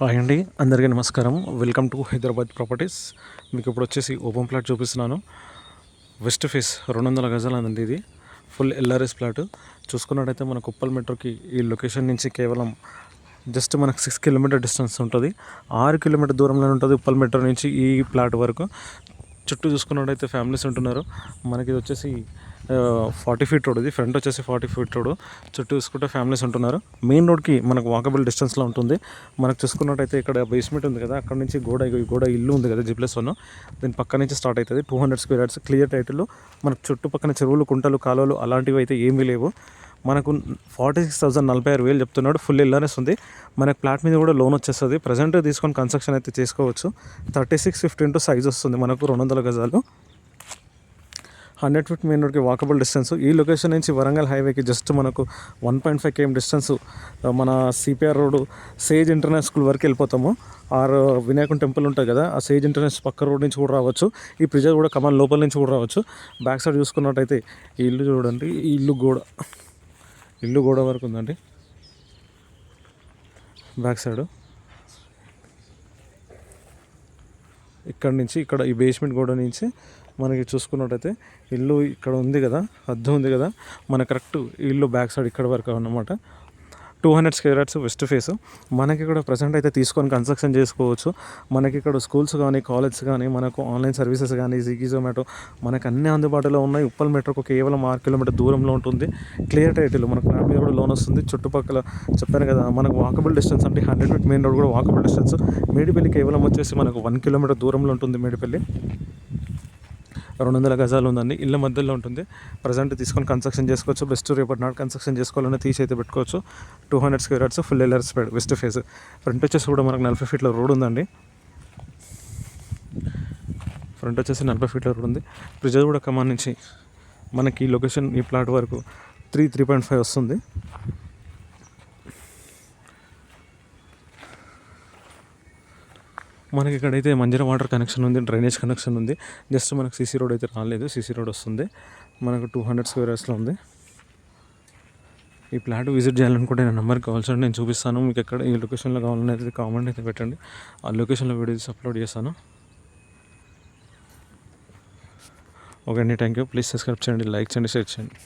Hi అండి అందరికీ నమస్కారం. వెల్కమ్ టు హైదరాబాద్ ప్రాపర్టీస్ మీకు ఇప్పుడు వచ్చేసి ఓపెన్ ప్లాట్ చూపిస్తున్నాను. వెస్ట్ ఫేస్ రెండు వందల గజాలు ఉంది ఇది. ఫుల్ ఎల్ఆర్ఎస్ ప్లాట్ చూసుకున్నట్టయితే మన కుప్పల్ మెట్రోకి ఈ లొకేషన్ నుంచి కేవలం జస్ట్ మనకు సిక్స్ కిలోమీటర్ డిస్టెన్స్ ఉంటుంది. ఆరు కిలోమీటర్ దూరంలో ఉంటుంది ఉప్పల్ మెట్రో నుంచి ఈ ప్లాట్ వరకు. చుట్టూ చూసుకున్నట్టయితే ఫ్యామిలీస్ ఉంటున్నారు. మనకి ఇది వచ్చేసి ఫార్టీ ఫీట్ రోడ్ ఇది. ఫ్రంట్ వచ్చేసి ఫార్టీ ఫీట్ రోడ్. చుట్టూ చూసుకుంటే ఫ్యామిలీస్ ఉంటున్నారు. మెయిన్ రోడ్కి మనకు వాకబుల్ డిస్టెన్స్లో ఉంటుంది. మనకు చూసుకున్నట్టయితే ఇక్కడ బేస్మెంట్ ఉంది కదా. అక్కడ నుంచి గోడ ఈ గోడ ఇల్లు ఉంది కదా జిప్లెస్ వన్ దీని పక్క నుంచి స్టార్ట్ అవుతుంది. Two hundred square yards clear title మనకు చుట్టుపక్కల చెరువులు కుంటలు కాలువలు అలాంటివి అయితే ఏమీ లేవు. మనకు ఫార్టీ సిక్స్ థౌసండ్ నలభై ఆరు వేలు చెప్తున్నాడు. ఫుల్ ఎల్ఆర్ఎస్ ఉంది. మనకు ప్లాట్ మీద కూడా లోన్ వచ్చేస్తుంది. ప్రజెంట్ తీసుకొని కన్స్ట్రక్షన్ అయితే చేసుకోవచ్చు. Thirty six fifteen to size వస్తుంది మనకు రెండు వందల గజాలు. హండ్రెడ్ ఫీట్ మెయిన్ రోడ్కి వాకబుల్ డిస్టెన్స్. ఈ లొకేషన్ నుంచి వరంగల్ హైవేకి జస్ట్ మనకు one point five KM distance. మన CPR road sage international school వరకు వెళ్ళిపోతాము. ఆర్ వినాయకుని టెంపుల్ ఉంటుంది కదా ఆ సేజ్ ఇంటర్నేషనల్ పక్క రోడ్ నుంచి కూడా రావచ్చు. ఈ ప్రిజర్ కూడా కమాన్ లోపల నుంచి కూడా రావచ్చు. బ్యాక్ సైడ్ చూసుకున్నట్టయితే ఈ ఇల్లు చూడండి ఈ ఇల్లు గోడ ఇల్లు గోడ వరకు ఉందండి. Back side. ఇక్కడ నుంచి ఇక్కడ ఈ బేస్మెంట్ గోడ నుంచి మనకి చూసుకున్నట్టయితే ఇల్లు ఇక్కడ ఉంది కదా అద్దం ఉంది కదా. మన కరెక్ట్ ఇల్లు బ్యాక్ సైడ్ ఇక్కడ వరకు అన్నమాట. Two hundred square yards west face. మనకి ఇక్కడ ప్రజెంట్ అయితే తీసుకొని కన్స్ట్రక్షన్ చేసుకోవచ్చు. మనకి ఇక్కడ స్కూల్స్ కానీ కాలేజ్ కానీ మనకు ఆన్లైన్ సర్వీసెస్ కానీ స్విగ్గీ జొమాటో మనకు అన్ని అందుబాటులో ఉన్నాయి. ఉప్పల్ మెట్రోకు కేవలం ఆరు కిలోమీటర్ దూరంలో ఉంటుంది. క్లియర్ టైటిల్ మనకు ఫ్లాట్ మీద కూడా లోన్ వస్తుంది. చుట్టుపక్కల చెప్పాను కదా మనకు వాకబుల్ డిస్టెన్స్ అంటే హండ్రెడ్ ఫీట్ మెయిన్ రోడ్ కూడా వాకబుల్ డిస్టెన్స్ మేడిపల్లి కేవలం వచ్చేసి మనకు వన్ కిలోమీటర్ దూరంలో ఉంటుంది మేడిపల్లి. రెండు వందల గజాలు ఉందండి. ఇళ్ళ మధ్యలో ఉంటుంది. ప్రజెంట్ తీసుకొని కన్స్ట్రక్షన్ చేసుకోవచ్చు. బెస్ట్ రేపటి నాడు కన్స్ట్రక్షన్ చేసుకోవాలన్నా తీసి అయితే పెట్టుకోవచ్చు. Two hundred square yards full LRS paid west face. Front వచ్చేసి కూడా మనకు నలభై ఫీట్ల రోడ్ ఉందండి. ఫ్రంట్ వచ్చేసి నలభై ఫీట్ల రోడ్ ఉంది. ప్రిజర్ కూడా కమాన్ నుంచి మనకి ఈ లొకేషన్ ఈ ప్లాట్ వరకు త్రీ త్రీ పాయింట్ ఫైవ్ వస్తుంది. మనకి ఇక్కడైతే మంజర వాటర్ కనెక్షన్ ఉంది డ్రైనేజ్ కనెక్షన్ ఉంది. జస్ట్ మనకు సీసీ రోడ్ అయితే రాలేదు సీసీ రోడ్ వస్తుంది. మనకు టూ హండ్రెడ్ స్క్వేర్ యార్స్లో ఉంది. ఈ ప్లాట్ విజిట్ చేయాలనుకుంటే నా నెంబర్కి కావాల్సి నేను చూపిస్తాను. మీకు ఎక్కడ ఈ లొకేషన్లో కావాలని అయితే కామెంట్ అయితే పెట్టండి. ఆ లొకేషన్లో వీడియోస్ అప్లోడ్ చేస్తాను. ఓకే అండి థ్యాంక్ యూ ప్లీజ్ సబ్స్క్రైబ్ చేయండి లైక్ చేయండి షేర్ చేయండి.